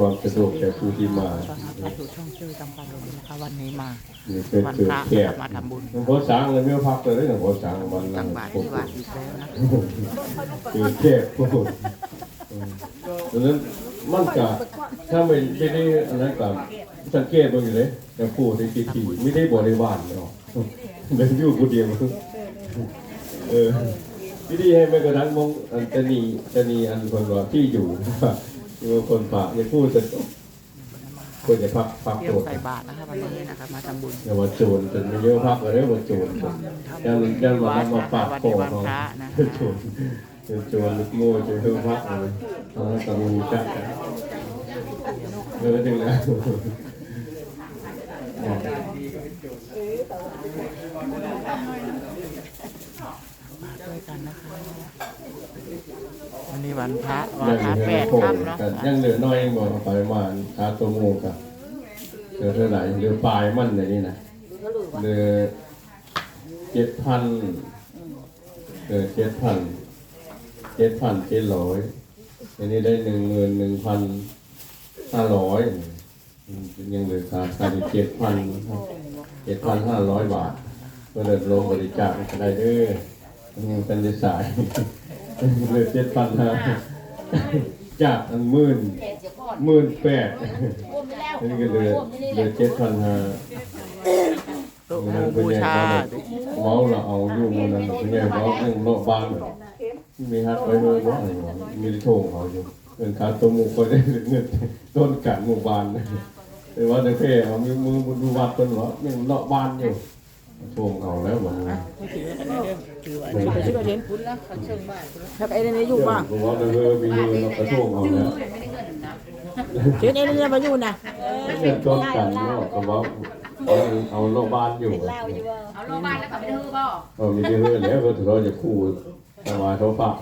ความสะดวกแก่ผู้ที่มาตอนรับเข้าสู่ช่องชื่อจำปันเลยนะคะวันนี้มา นี่เป็นวันเกิดพระแก่มาทำบุญหลวงพ่อสร้างเลยไม่พักเลยหลวงพ่อสร้างวันตันั้นกบาตรที่วัดอีกแล้วนะเกิดแก่โอ้โหดังนั้นมันก็ถ้าไม่ไม่ได้อะไรก็สังเกตดูอยู่เลยแต่ผู้ที่คิดที่ไม่ได้บริวารเนาะเดินอยู่คนเดียวเออที่นี่ให้แม้กระทั่งมองอันจะนีจะนีอันคนว่าที่อยู่ อยู่คนป่าอย่าพูดจะควรจะพักพักเที่ยตัววใส่บาตรนะคะวันนี้นะคะมาทำบุญอย่าว่าโจรจนไม่เยอะพักเลยว่าโจรยังยังมาทำมาปาดคอเขาโจรโจรลูกโม่โจรเพิ่มพักเลยตอนนั้นตะมูจักกันเออถึงแล้ว มาด้วย กันนะคะวันนี้วันพระวันยังพระเหแปลือดโผล่ค่ำเนาะกันยังเหลือน้อยยังบอกไปมาคาตัวงูกับเหลือเท่าไหร่เหลือปลายมันในนี่นะเหลือเจ็ดพันเหลือเจ็ดพันเจ็ดพันเจ็ดร้อยอันนี้ได้หนึ่งหมื่นหนึ่งพันห้าร้อยยังเหลือค่าค่าที่เจ็ดพันเจ็ดพันห้าร้อยบาทก็เดินลงบริจาคก็ได้เด้อยั งเป็นได้สายเหลือเจ็ดพันห้าจากอันหมื่นหมื่นแปดนี่ก็เหลือเหลือเจ็ดพันห้าโต๊ะหมู่บูชาเมาเราเอาอยู่มันนั้นเป็นไงเมายังโลบ้านเลยมีฮักไว้เลยว่าอะไรวะมีโถงเขาอยู่เงินขาตัวหมูก็ได้เงินต้นกัดหมู่บ้านแต่ว่าในเพจเอามือมือดูวัดต้นเหรอยังเลาะบ้านอยู่ โถงเขาแล้วมันไปชื่อเห็นคุณนะเขาเชิงบ้านถ้าไอ้นี่อยู่บ้างผมว่าเออมีเงินเรากระโถงเขาแล้วเห็นไอ้นี่มาอยู่นะเงินต้นกันเนาะก็ว่าเอาเอาโลบ้านอยู่เอาโรงพยาบาลแล้วก็ไปดื้อบ่เออมีที่เฮือแล้วก็ถือว่าจะคู่แต่ว่าเขาฝาก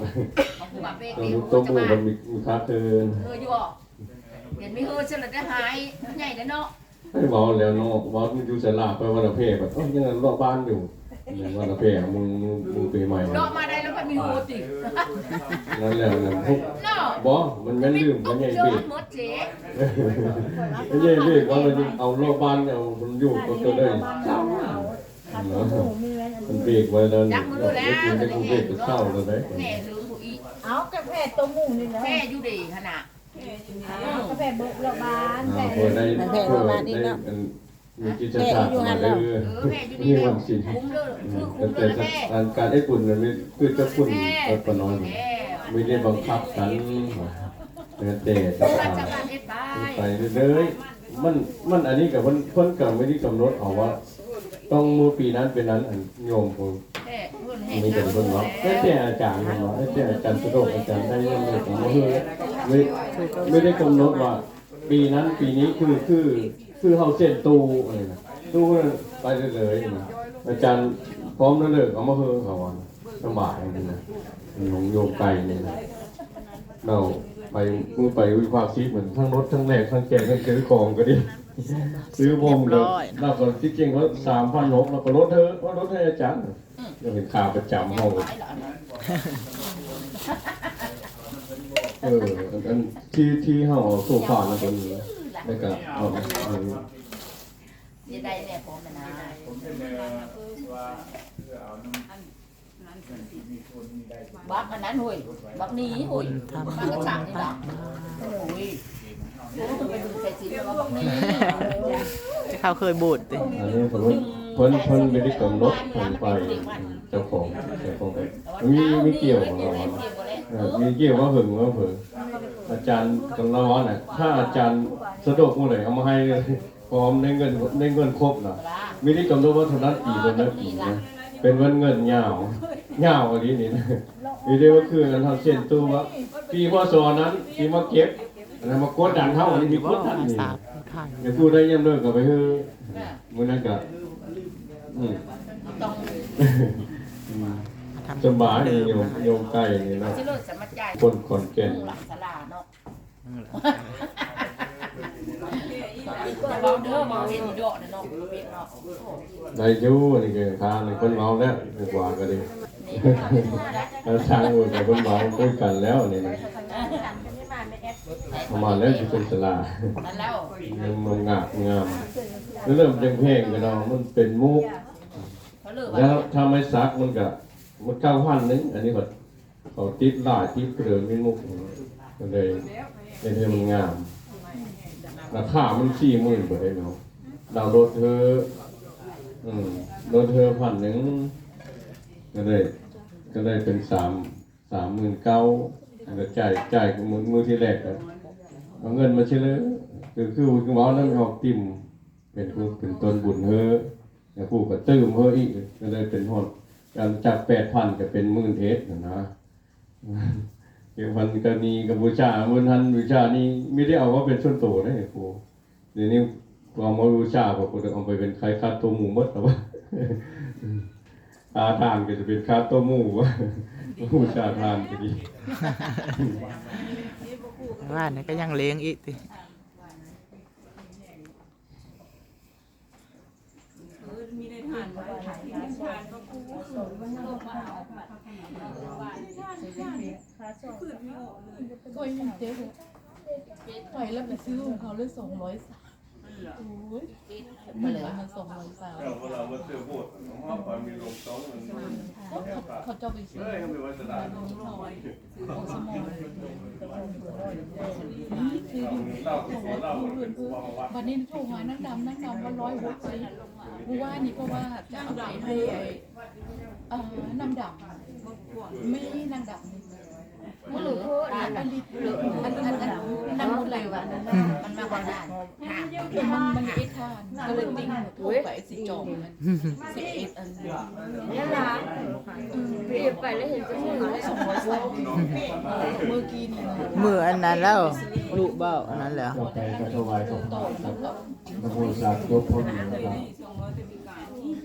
เอาผู้บักเบกตัวนี่ตัวจะหมูมามันมีมีค่าเกินเอออยู่บ่เห็นไมีเฮือเฉลิมได้หายใหญ่แล้วเนาะ ให้เมาแล้วเนาะเมาอยู่สลาไปวันละเพแบบเอ้ยยังรอบบ้านอยู่วันละเพมึงมึงมึงปีใหม่เลาะมาได้แล้วก็มีเฮือตินั่นแหละนั่นพวกเนาะบ่มันแม่นลืมมันใหญ่เจอเบรกหมดเจ๊มันใหญ่เบรกว่าเราเอารอบบ้านเอามันอยู่ก็ตัวได้เศร้าเนาะมันเบรกไว้แล้วจักมือแล้วมันจะกูเบรกก็เศร้าแล้วได้แม่ลืมผู้อีเอากาแฟตัวหมูนี่แหละแม่อยู่ดีขนาดกา แฟเบิกโรงพยาบาลอ่าเพื่อได้เพื่อได้มีจิตศาสตร์มาเด้อเออแม่อยู่ดีนี่เลวัยนสินคุ้มเลยคือตั้คุ้งมเลแต่ยแม่การการไอ้ปุ่นมันไม่คือจะปุ่นแม่ก็ปน้อยแม่ไม่ได้บังคับกันแต่แต่ราชการเฮ็ดไปไปเลยมันมันอันนี้กับมันเพิ่นกับไม่ได้กำหนดเอาว่า ต้องมือปีนั้นเป็นนั้นอันโยมผม แม่เพิ่นให้มีแต่น้ำเพิ่นว่าแต่แต่อาจารย์เพิ่นว่าแต่อาจารย์สะดวกอาจารย์ได้ยังไงผมบ่เฮ้ยไม่ไม่ได้กำหนดว่า ปีนั้นปีนี้คือคือคือเฮาเส้นตู้อะไรนะตู้ไปเลยๆนะอาจารย์พร้อมแล้วเลิกเอามาเฮ้อเขาว่าสบายนี่นะหลวงโยมไก่นี่นะเราไปมือไปวิภาคซีเหมือนทั้งรถทั้งแรกทั้งแจกทั้งซื้อของก็ดีซื้อวงเลยเราก็ที่จริงว่าสามพันหกเราก็ลดเธอะว่ารถให้อาจารย์ จะเป็นค่าประจำห้องไปเหรอนะเอออันที่ที่เฮาเอาโซฟามาตัวนี้แล้วก็เอาอันนี้จะได้แน่พร้อมนะบักอันนั้นหุยบักนี้หุยทำบักกระชังนี่ละหุยโอ้ต้องไปดูใส่สีแล้วบักนี้ที่เขาเคยบูดติอันนี้สมมติเพิ่นเพิ่นไม่ได้กำหนดเพิ่นไปเจ้าของเจ้าของมีมีเกี่ยวของเราเออมีเกี่ยวว่าหึงว่าเผลออาจารย์กันเราว่าน่ะถ้าอาจารย์สะดวกเมื่อไหร่เอามาให้เลยพร้อมได้เงินได้เงินครบน่ะมีได้กำหนดว่าเท่านั้นปีเท่านั้นปีนะเป็นวันเงินยาวยาวอันนี้นี่นะมีได้ว่าคือกันทำเส้นตู้ว่าปีพศนั้นปีมาเก็บอันนั้นมากดดันเท่าอันนี้มีกว่าดดันนี่สาบทานอย่าพูดได้ยังเลิกกับไปเฮ้อมื้อนั้นก็ อืมต้องมาทำสบายเดิมโยมนะคะโยมไก่นี่นะสิโลดสมัจใจคนขอนแก่นหลักสลาเนาะจะเบาเด้อเบาเห็นเดาะเนาะเป็นเนาะได้อยู่นี่ก็ทานนี่คนเมาแล้วดีกว่าก็ดีนี่แล้วทางอื่นกับคนเมาคุยกันแล้วนี่นะโอ้ประมาณแล้วจะเป็นสลานั่นแล้วเริ่มมันงามงามแล้วเริ่มจังเพลงกันเนาะมันเป็นมุก เขาเลือกแล้วถ้าไม่ซักมันก็มันเก้าพันนึงอันนี้ก็เขาติดลายติดเกลือมีมุกก็เลยเป็นให้มันงามราคามันสี่หมื่นได้เนาะดาวน์โหลดเธออืมโหลดเธอพันหนึ่งก็เลยก็เลยเป็นสามสามหมื่นเก้าก็จ่ายจ่ายมือมือที่แรกก็เอาเงินมาเฉลยคือคือคือว่านั่นออกติ่มเป็นคือเป็นต้นบุญเฮอ แล้วผู้ก็ตื้มเพิ่มอีกก็เลยเป็นหดการจากแปดพันก็เป็นหมื่นเอสนะนะเกี่ยวพันก็มีกับบูชาเมื่อทันบูชานี่ไม่ได้เอาว่าเป็นส่วนตัวนะครูเดี๋ยวนี้เอามาบูชาพอคุณเอาไปเป็นคล้ายคาตัวหมูมดหรือว่าคาทานก็จะเป็นคาตัวหมูวะบูชาทานก็ดีว่านี่ก็ยังเลี้ยงอีกติ ก็ยังเจ๊เลยปล่อยแล้วไปซื้อของเขาเลยสองร้อยสามโอ้ยเหมือมันสองร้อยสามเวลามาเจอโบสถ์ของเราไปมีลงสองมันเขาจะไปซื้อเฮ้ยทำไมว่าจะได้ของสมองซื้ออยู่เล่าก็ของเสียว่าเล่าเพื่อนเพื่อนวันนี้ถูกหอยนั่งดำนั่งดำว่าร้อยหกสิบ ผู้ว่านี่ก็ว่าจะเอาไปให้เอ่อนางดับไม่นางดับนี่ หรือพูดอันนอันั้นอันอันนนั่งหมดเลยว่ะมันมากกว่านั้นมันมันไม่ทานก็เลยติ้งถูกไปสิจอมมันสิเอ็ดอันนี่ล่ะเรียบไปแล้วเห็นจะพูดอสองร้อยสามเมื่อกี้นี่มืออันนั้นแล้วลูกเบ้าอันนั้นแล้วก็ไปกระถวายของต่อแล้วก็พระโพธิสัตว์ยกพ้นนะครับ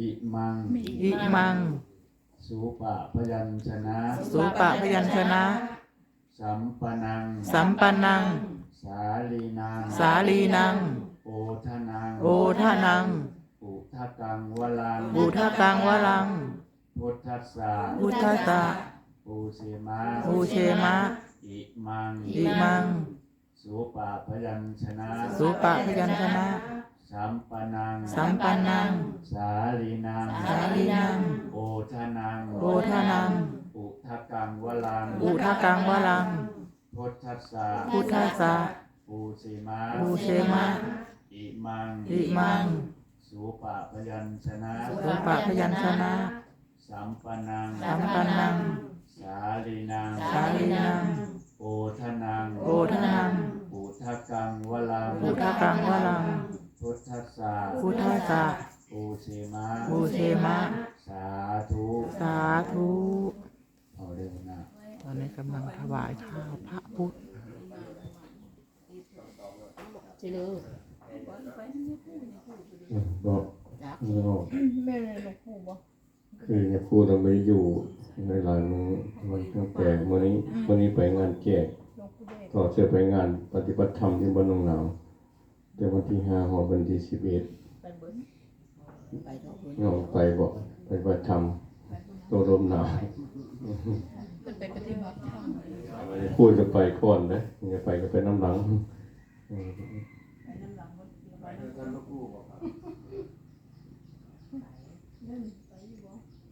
อิมัง อิมัง สุปะพยัญชนะ สุปะพยัญชนะ สัมปนัง สัมปนัง สาลีนัง สาลีนัง โอทนัง โอทานัง อุทะกังวลัง อุทากังวลัง พุทธัสสะพุทธัสสะปูเสมาภูเชมะ อิมัง อิมัง สุปะพยัญชนะ สุปะพยัญชนะ สัมปนัง สัมปันนัง สาลีนัง สาลีนัง โอทนัง โอทานัง อุทะกังวลัง อุทากังวลัง พุทธัสสะพุทธัสสะปูเสมาภูเชมะ อิมัง อิมัง สุปะพยัญชนะ สุปะพยัญชนะ สัมปนัง สัมปันนัง สาลีนัง สาลีนัง โอทนัง โอทานังปุทะกังวลัง อุทากังวลังพุ ทธัสสะพุทธัสสะปูเชมาภูเชมะ สาธุสาธุเอาเร็วนะตอนนี้กำลังถวายข้าวพระพุทธสิเลยบอกบอกแม่เลยหลวงปู่บอกคือเนี่ยพูดเราไม่อยู่ในหลังมันตั้งแต่วันนี้วันนี้ไปงานแจกหลวงปู่เดชต่อเสือไปงานปฏิบัติธรรมที่บ้านหนองหนาว แต่วันที่ห้าหอวันที่สิบเอ็ดไปเบิ้ลไปเถอะน้องไปบอกไปปฏิบัติธรรมตัวลมหนาวมันเป็นปฏิบัติธรรมพูดจะไปก่อนนะอย่าไปก็ไปน้ำหลังอืม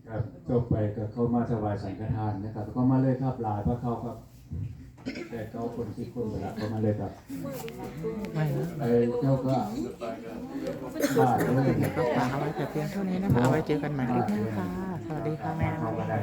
ครับก็ไปก็เข้ามาถวายสังฆทานนะครับ ก็มาเลยครับหลายพระเข้าครับ แต่เก้าคนที่คนเวลาก็มาเลยครับไม่นะไอ้เจ้าก็บ้าเลย ก็ฝากเอาไว้แต่เพียงเท่านี้นะคะ เอาไว้เจอกันใหม่คลิปหน้าค่ะ สวัสดีค่ะเข้ามาได้